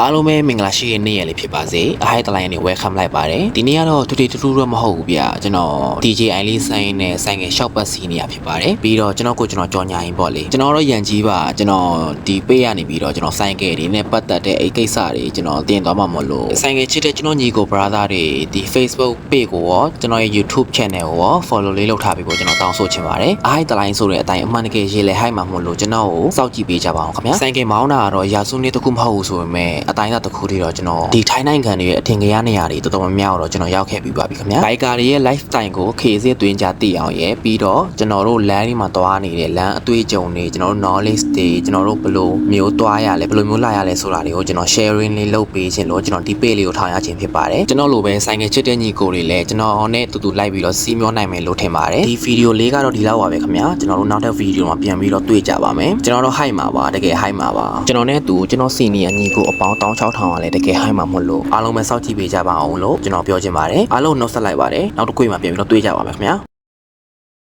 အားလုံးပဲမင်္ဂလာရှိတဲ့နေ့ရက်လေးဖြစ်ပါစေအဟိုက်တလိုင်းနေ welcome လိုက်ပါတယ်ဒီနေ့ကတော့တူတူတူတူတော့မဟုတ်ဘူးဗျကျွန်တော် DJI လေးဆိုင်နဲ့ဆိုင်ငယ် shop ပတ်စီနေရဖြစ်ပါတယ်ပြီးတော့ကျွန်တော်ကိုကျွန်တော်ကြော်ညာရင်ပေါ့လေကျွန်တော်တော့ရန်ကြီးပါကျွန်တော်ဒီပေးရနေပြီးတော့ကျွန်တော်ဆိုင်ငယ်တွေနဲ့ပတ်သက်တဲ့အဲ့ကိစ္စတွေကျွန်တော်တင်သွားမှာမလို့ဆိုင်ငယ်ချစ်တဲ့ကျွန်တော်ညီကို brother တွေဒီ Facebook page ကိုရောကျွန်တော်ရဲ့ YouTube channel ကိုရော follow လေးလုပ်ထားပြီးတော့ကျွန်တော်တောင်းဆိုချင်ပါတယ်အဟိုက်တလိုင်းဆိုတဲ့အတိုင်းအမှန်တကယ်ရေးလဲဟိုက်မှာမလို့ကျွန်တော်ကိုစောင့်ကြည့်ပေးကြပါအောင်ခင်ဗျာဆိုင်ငယ်မောင်းတာကတော့ရာစုနှစ်တစ်ခုမဟုတ်ဘူးဆိုပေမဲ့အတိုင်းအတာတစ်ခုတည်းတော့ကျွန်တော်ဒီထိုင်းနိုင်ငံတွေရဲ့အထင်ကြီးရနေရာတွေတော်တော်များများတော့ကျွန်တော်ရောက်ခဲ့ပြီးပါပြီခင်ဗျာဘိုက်ကာတွေရဲ့ lifestyle ကိုခေတ်စစ်သွင်းကြသိအောင်ရယ်ပြီးတော့ကျွန်တော်တို့လမ်းတွေမှာသွားနေတဲ့လမ်းအတွေ့အကြုံတွေကျွန်တော်တို့ knowledge တွေကျွန်တော်တို့ဘယ်လိုမျိုးသွားရလဲဘယ်လိုမျိုးလာရလဲဆိုတာတွေကိုကျွန်တော် sharing လေးလုပ်ပေးခြင်းလို့ကျွန်တော်ဒီ page လေးကိုထောင်ရခြင်းဖြစ်ပါတယ်ကျွန်တော်လိုပဲဆိုင်ငယ်ချစ်တဲ့ညီကိုတွေလည်းကျွန်တော်နဲ့တူတူလိုက်ပြီးတော့စီးမျောနိုင်မယ်လို့ထင်ပါတယ်ဒီ video လေးကတော့ဒီလောက်ပါပဲခင်ဗျာကျွန်တော်တို့နောက်ထပ် video မှာပြန်ပြီးတော့တွေ့ကြပါမယ်ကျွန်တော်တို့ high မှာပါတကယ် high မှာပါကျွန်တော်နဲ့တူကျွန်တော် senior ညီကိုအပေါင်း16000ကလည်းတကယ် high မှာမဟုတ်လို့အားလုံးပဲစောင့်ကြည့်ပေးကြပါအောင်လို့ကျွန်တော်ပြောချင်ပါတယ်အားလုံးနှုတ်ဆက်လိုက်ပါတယ်နောက်တစ်ခွေမှာပြန်ပြီးတော့တွေ့ကြပါမယ်ခင်ဗျာ